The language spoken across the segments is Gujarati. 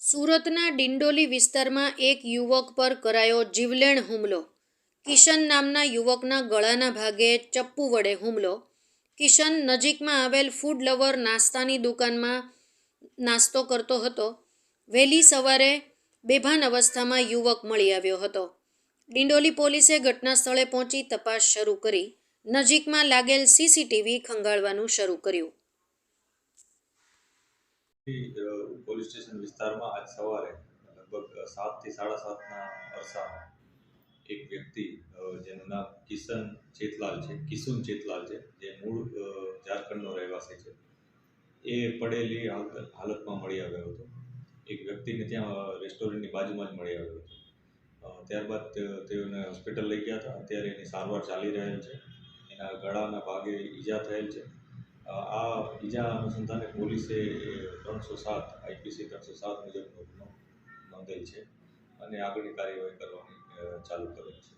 સુરતના ડિંડોલી વિસ્તારમાં એક યુવક પર કરાયો જીવલેણ હુમલો. કિશન નામના યુવકના ગળાના ભાગે ચપ્પુ વડે હુમલો. કિશન નજીકમાં આવેલ ફૂડ લવર નાસ્તાની દુકાનમાં નાસ્તો કરતો હતો. વહેલી સવારે બેભાન અવસ્થામાં યુવક મળી આવ્યો હતો. ડિંડોલી પોલીસે ઘટના સ્થળે પહોંચી તપાસ શરૂ કરી. નજીકમાં લાગેલ સીસીટીવી ખંગાળવાનું શરૂ કર્યું. પોલીસ સ્ટેશન વિસ્તારમાં આજ સવારે લગભગ સાતથી સાડા સાતના અરસામાં એક વ્યક્તિ જેનું નામ કિશન ચેતલાલ છે કિશુન ચેતલાલ છે, જે મૂળ ઝારખંડનો રહેવાસી છે, એ પડેલી હાલત, હાલતમાં મળી આવ્યો હતો. એક વ્યક્તિને ત્યાં રેસ્ટોરન્ટની બાજુમાં જ મળી આવ્યો હતો. ત્યારબાદ તેઓને હોસ્પિટલ લઈ ગયા હતા. અત્યારે એની સારવાર ચાલી રહેલ છે. ગળાના ભાગે ઈજા થયેલ છે. આ ઈજા અનુસંધાને પોલીસે ત્રણસો સાત આઈપીસી ત્રણસો સાત મુજબનો ગુનો નોંધેલ છે અને આગળની કાર્યવાહી કરવાની ચાલુ કરેલ છે.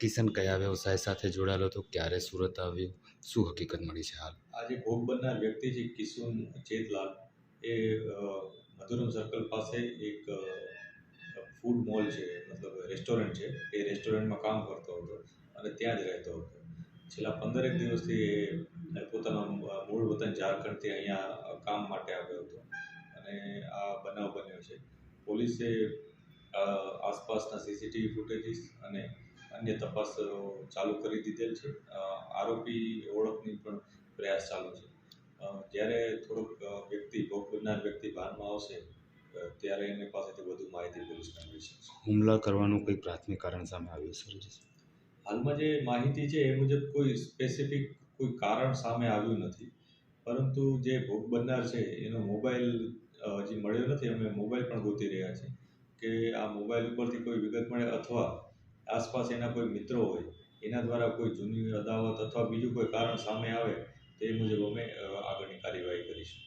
કિશન કયા વ્યવસાય સાથે જોડાયેલો હતો? ક્યારે સુરત આવ્યું? શું હકીકત મળી છે હાલ? આ જે ભોગ બનનાર વ્યક્તિ છે કિશુન ચેતલાલ. એ મધુરમ સર્કલ પાસે એક ફૂડ મોલ છે મતલબ રેસ્ટોરન્ટ છે. એ રેસ્ટોરન્ટમાં કામ કરતો હતો અને ત્યાં જ રહેતો હતો. છેલ્લા પંદરેક દિવસથી પોતાના મૂળ વતન ઝારખંડથી અહીંયા કામ માટે આવ્યો હતો. અને આ બનાવ બન્યો છે. પોલીસે આસપાસના સીસીટીવી ફૂટેજીસ અને અન્ય તપાસ ચાલુ કરી દીધેલ છે. આરોપી ઓળખની પણ પ્રયાસ ચાલુ છે. જ્યારે થોડોક વ્યક્તિ, ભોગ બનનાર વ્યક્તિ ભાનમાં આવશે ત્યારે એની પાસેથી વધુ માહિતી પોલીસને મળી શકશે. હુમલા કરવાનું કોઈ પ્રાથમિક કારણ સામે આવ્યું સર? હાલમાં જે માહિતી છે એ મુજબ કોઈ સ્પેસિફિક કોઈ કારણ સામે આવ્યું નથી. પરંતુ જે ભોગ બનનાર છે, એનો મોબાઈલ જે મળ્યો નથી. અમે મોબાઈલ પણ ગોતી રહ્યા છીએ કે આ મોબાઈલ ઉપરથી કોઈ વિગત મળે અથવા આસપાસ એના કોઈ મિત્રો હોય, એના દ્વારા કોઈ જૂની અદાવત અથવા બીજું કોઈ કારણ સામે આવે, તે મુજબ અમે આગળની કાર્યવાહી કરીશું.